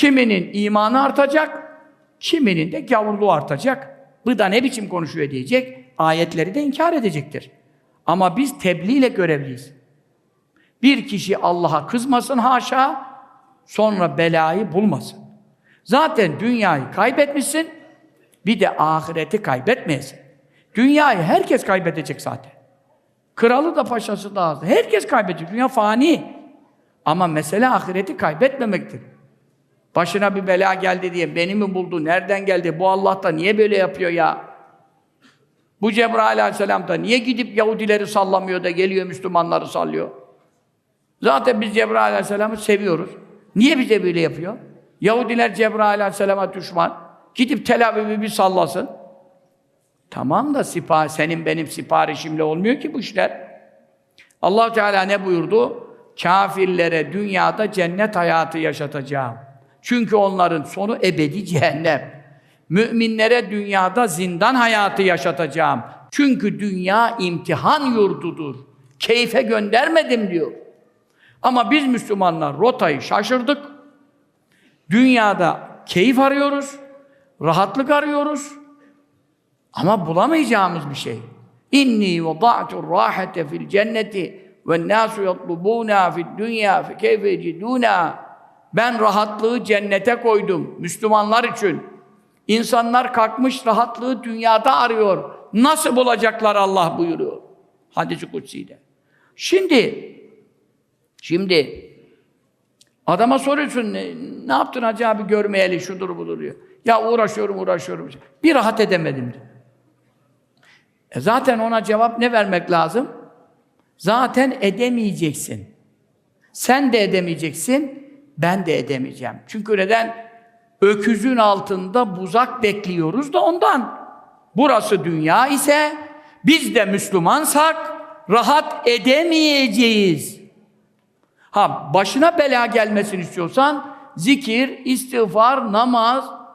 Kiminin imanı artacak, kiminin de gavurluğu artacak. Bu da ne biçim konuşuyor diyecek, ayetleri de inkar edecektir. Ama biz tebliğ ile görevliyiz. Bir kişi Allah'a kızmasın haşa, sonra belayı bulmasın. Zaten dünyayı kaybetmişsin, bir de ahireti kaybetmeyesin. Dünyayı herkes kaybedecek zaten. Kralı da paşası da. Herkes kaybedecek. Dünya fani. Ama mesele ahireti kaybetmemektir. Başına bir bela geldi diye beni mi buldu, nereden geldi, bu Allah da niye böyle yapıyor ya? Bu Cebrail aleyhisselam da niye gidip Yahudileri sallamıyor da geliyor Müslümanları sallıyor? Zaten biz Cebrail aleyhisselamı seviyoruz. Niye bize böyle yapıyor? Yahudiler Cebrail aleyhisselama düşman. Gidip Tel Aviv'i bir sallasın. Tamam da sipah, senin benim siparişimle olmuyor ki bu işler. allah Teala ne buyurdu? Kafirlere dünyada cennet hayatı yaşatacağım. Çünkü onların sonu ebedi cehennem. Müminlere dünyada zindan hayatı yaşatacağım. Çünkü dünya imtihan yurdudur. Keyfe göndermedim diyor. Ama biz Müslümanlar rotayı şaşırdık. Dünyada keyif arıyoruz, rahatlık arıyoruz. Ama bulamayacağımız bir şey. İnni vada'tu rahate fil cenneti ve nasu yatlubuna fid dünya fe keyfe yeciduna. Ben rahatlığı cennete koydum Müslümanlar için. İnsanlar kalkmış rahatlığı dünyada arıyor. Nasıl bulacaklar Allah buyuruyor. Hadis-i Kutsi'de. Şimdi şimdi adama soruyorsun ne, ne yaptın hacı abi görmeyeli şudur budur diyor. Ya uğraşıyorum uğraşıyorum. Bir rahat edemedim diyor. E zaten ona cevap ne vermek lazım? Zaten edemeyeceksin. Sen de edemeyeceksin, ben de edemeyeceğim. Çünkü neden? Öküzün altında buzak bekliyoruz da ondan. Burası dünya ise biz de Müslümansak rahat edemeyeceğiz. Ha başına bela gelmesini istiyorsan zikir, istiğfar, namaz,